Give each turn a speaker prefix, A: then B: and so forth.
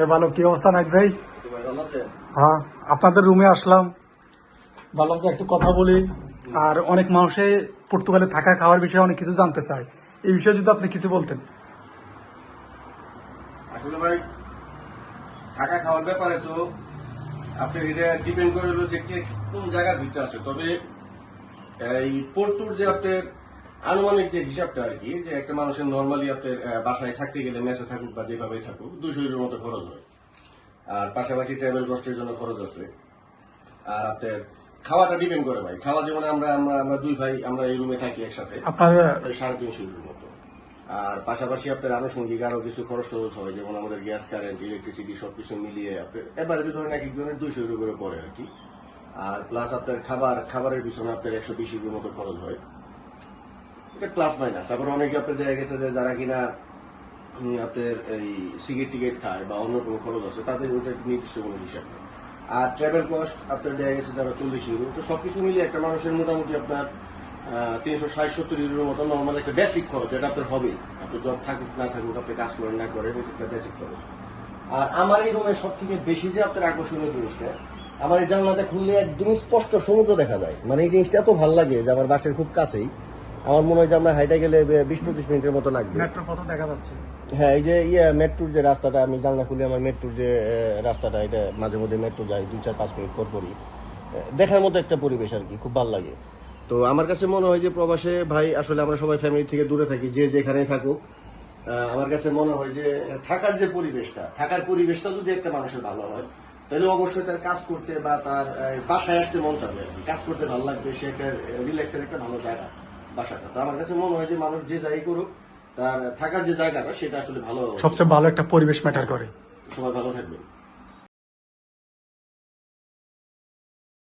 A: এ ভালো কি অবস্থা ভাই? হ্যাঁ আপনাদের রুমে আসলাম। ভাবলাম যে একটু কথা বলি। আর অনেক মানুষে পর্তুগালে থাকা খাওয়ার বিষয়ে অনেক কিছু জানতে চায়। এই বিষয়ে যদি আপনি কিছু বলতেন।
B: আসলে ভাই থাকা খাওয়ার ব্যাপারে তো আপনার এটা ডিপেন্ড করে যে কে কোন জায়গার ভিতরে আছে। তবে এই পর্তুর যে আপনার আনুমানিক যে হিসাবটা আর কি যে একটা মানুষের নর্মালি আপনার বাসায় থাকতে গেলে মেসে থাকুক বা যেভাবেই থাকুক দুশো ইউরোর মতো খরচ হয়। আর পাশাপাশি ট্রাভেল কস্টের জন্য খরচ আছে। আর আপনার খাওয়াটা ডিপেন্ড করে ভাই। খাওয়া যেমন আমরা আমরা আমরা দুই ভাই আমরা এই রুমে থাকি একসাথে। সাড়ে তিনশো ইউরোর মতো। আর পাশাপাশি আপনার আনুষঙ্গিক আরও কিছু খরচ টরচ হয় যেমন আমাদের গ্যাস কারেন্ট ইলেকট্রিসিটি সবকিছু মিলিয়ে আপনার এবারে যে ধরেন এক একজনের দুইশো ইউরো করে পড়ে আর কি। আর প্লাস আপনার খাবার খাবারের পিছনে আপনার একশো বিশ ইউরোর মতো খরচ হয়। এটা প্লাস মাইনাস আবার অনেকে আপনার দেখা গেছে যে যারা কিনা আপনার এই সিগারেট টিকেট খায় বা অন্য কোনো খরচ আছে, তাদের ওইটা নির্দিষ্ট কোনো হিসাব নেই। আর ট্রাভেল কস্ট আপনার দেখা গেছে যারা চল্লিশ ইউরো তো সবকিছু মিলিয়ে একটা মানুষের মোটামুটি আপনার তিনশো ষাট সত্তর ইউরোর মতো নর্মাল একটা বেসিক খরচ, যেটা আপনার হবে। আপনি জব থাকুক, না থাকুক, আপনি কাজ করেন, না করেন একটা বেসিক খরচ। আর আমার এই রুমে সব থেকে বেশি যে আপনার আকর্ষণীয় জিনিসটা, আমার এই জানলাটা খুললে একদম স্পষ্ট সমুদ্র দেখা যায়। মানে এই জিনিসটা এত ভালো লাগে যে আমার বাসের খুব কাছেই। আমার মনে হয় যে আমরা হাইটে গেলে বিশ পঁচিশ মিনিটের মতো লাগবে।
A: মেট্রো কত দেখা যাচ্ছে?
B: হ্যাঁ এই যে ইয়ে মেট্রোর যে রাস্তাটা আমি জানলা খুলে আমার মেট্রোর যে রাস্তাটা এটা মাঝে মধ্যে মেট্রো যায় দুই চার পাঁচ মিনিট পর পরই। দেখার মতো একটা পরিবেশ আর কি খুব ভালো লাগে। তো আমার কাছে মনে হয় যে প্রবাসে ভাই আসলে আমরা সবাই ফ্যামিলি থেকে দূরে থাকি যে যেখানে থাকুক আমার কাছে মনে হয় যে থাকার যে পরিবেশটা থাকার পরিবেশটা যদি একটা মানুষের ভালো হয় তাহলে অবশ্যই তার কাজ করতে বা তার বাসায় আসতে মন চাবে কাজ করতে ভালো লাগবে সে একটা রিল্যাক্সের একটা ভালো জায়গা। বাসাটা। তো আমার কাছে মনে হয় যে মানুষ যে যাই করুক তার থাকার যে জায়গাটা সেটা আসলে ভালো
A: সবচেয়ে ভালো একটা পরিবেশ ম্যাটার করে।
B: সবাই ভালো থাকবে